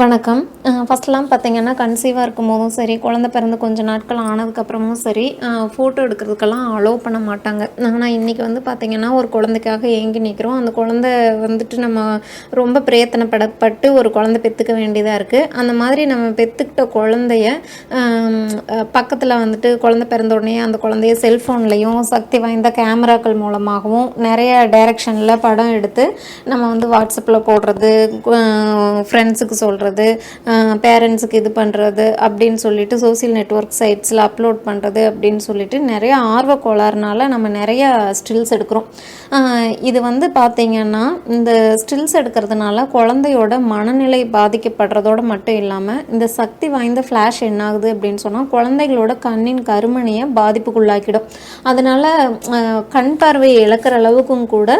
வணக்கம். ஃபஸ்ட்லாம் பார்த்தீங்கன்னா கன்சீவாக இருக்கும் போதும் சரி குழந்த பிறந்து கொஞ்ச நாட்கள் ஆனதுக்கப்புறமும் சரி ஃபோட்டோ எடுக்கிறதுக்கெல்லாம் அலோவ் பண்ண மாட்டாங்க. ஆனால் இன்றைக்கி வந்து பார்த்திங்கன்னா ஒரு குழந்தைக்காக ஏங்கி நிற்கிறோம் அந்த குழந்த வந்துட்டு நம்ம ரொம்ப பிரயத்தனப்படப்பட்டு ஒரு குழந்தை பெற்றுக்க வேண்டியதாக இருக்குது அந்த மாதிரி நம்ம பெற்றுக்கிட்ட குழந்தைய பக்கத்தில் வந்துட்டு குழந்த பிறந்த உடனே அந்த குழந்தைய செல்ஃபோன்லேயும் சக்தி வாய்ந்த கேமராக்கள் மூலமாகவும் நிறைய டைரக்ஷனில் படம் எடுத்து நம்ம வந்து வாட்ஸ்அப்பில் போடுறது ஃப்ரெண்ட்ஸுக்கு சொல்கிறது பண்ணுறது பேரண்ட்ஸுக்கு இது பண்ணுறது அப்படின்னு சொல்லிட்டு சோசியல் நெட்ஒர்க் சைட்ஸில் அப்லோட் பண்ணுறது அப்படின்னு சொல்லிட்டு நிறைய ஆர்வ கோளாறுனால நம்ம நிறைய ஸ்டில்ஸ் எடுக்கிறோம். இது வந்து பார்த்திங்கன்னா இந்த ஸ்டில்ஸ் எடுக்கிறதுனால குழந்தையோட மனநிலை பாதிக்கப்படுறதோடு மட்டும் இல்லாமல் இந்த சக்தி வாய்ந்த ஃப்ளாஷ் என்னாகுது அப்படின்னு சொன்னால் குழந்தைகளோட கண்ணின் கருமணியை பாதிப்புக்குள்ளாக்கிடும். அதனால் கண் பார்வையை இழக்கிற அளவுக்கும் கூட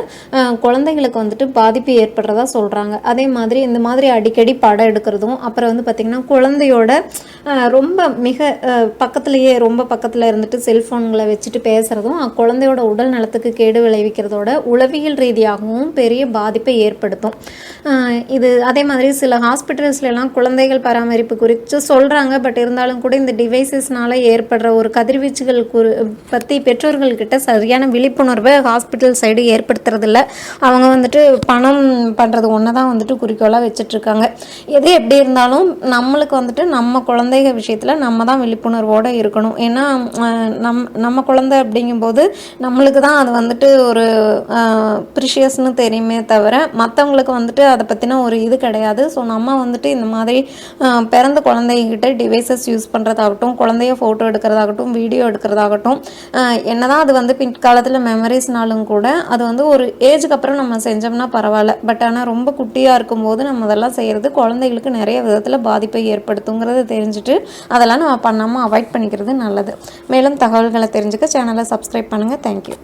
குழந்தைகளுக்கு வந்துட்டு பாதிப்பு ஏற்படுறதா சொல்கிறாங்க அதே மாதிரி இந்த மாதிரி அடிக்கடி படம் எடுக்கிறதும் அப்புறம் வந்து பார்த்திங்கன்னா குழந்தையோட ரொம்ப மிக பக்கத்துலேயே ரொம்ப பக்கத்தில் இருந்துட்டு செல்ஃபோன்களை வச்சுட்டு பேசுகிறதும் குழந்தையோட உடல் நலத்துக்கு கேடு விளைவிக்கிறதோட உளவியல் ரீதியாகவும் பெரிய பாதிப்பை ஏற்படுத்தும். இது அதே மாதிரி சில ஹாஸ்பிட்டல்ஸ்லாம் குழந்தைகள் பராமரிப்பு குறித்து சொல்கிறாங்க பட் இருந்தாலும் கூட இந்த டிவைசஸ்னால ஏற்படுற ஒரு கதிர்வீச்சுகள் குறி பற்றி பெற்றோர்கள்கிட்ட சரியான விழிப்புணர்வை ஹாஸ்பிட்டல் சைடு ஏற்படுத்துறதில்ல. அவங்க வந்துட்டு பணம் பண்ணுறது ஒன்று தான் வந்துட்டு குறிக்கோளாக வச்சிட்ருக்காங்க எது எப்படி இருந்தாலும் நம்மளுக்கு வந்துட்டு நம்ம குழந்தைக விஷயத்தில் நம்ம தான் விழிப்புணர்வோடு இருக்கணும். ஏன்னா நம் நம்ம குழந்தை அப்படிங்கும்போது நம்மளுக்கு தான் அது வந்துட்டு ஒரு ப்ரிஷியஸ்னு தெரியுமே தவிர மற்றவங்களுக்கு வந்துட்டு அதை பற்றின ஒரு இது கிடையாது. ஸோ நம்ம வந்துட்டு இந்த மாதிரி பிறந்த குழந்தைகிட்ட டிவைசஸ் யூஸ் பண்ணுறதாகட்டும் குழந்தைய ஃபோட்டோ எடுக்கிறதாகட்டும் வீடியோ எடுக்கிறதாகட்டும் என்ன தான் அது வந்து பிற்காலத்தில் மெமரிஸ்னாலும் கூட அது வந்து ஒரு ஏஜுக்கு அப்புறம் நம்ம செஞ்சோம்னா பரவாயில்ல. பட் ஆனால் ரொம்ப குட்டியாக இருக்கும்போது நம்ம அதெல்லாம் செய்கிறது குழந்தைகளுக்கு நிறைய விதத்தில் பாதிப்பை ஏற்படுத்துங்கிறத தெரிஞ்சுட்டு அதெல்லாம் நம்ம பண்ணாமல் அவாய்ட் பண்ணிக்கிறது நல்லது. மேலும் தகவல்களை தெரிஞ்சுக்க சேனலை சப்ஸ்கிரைப் பண்ணுங்கள் தேங்க்யூ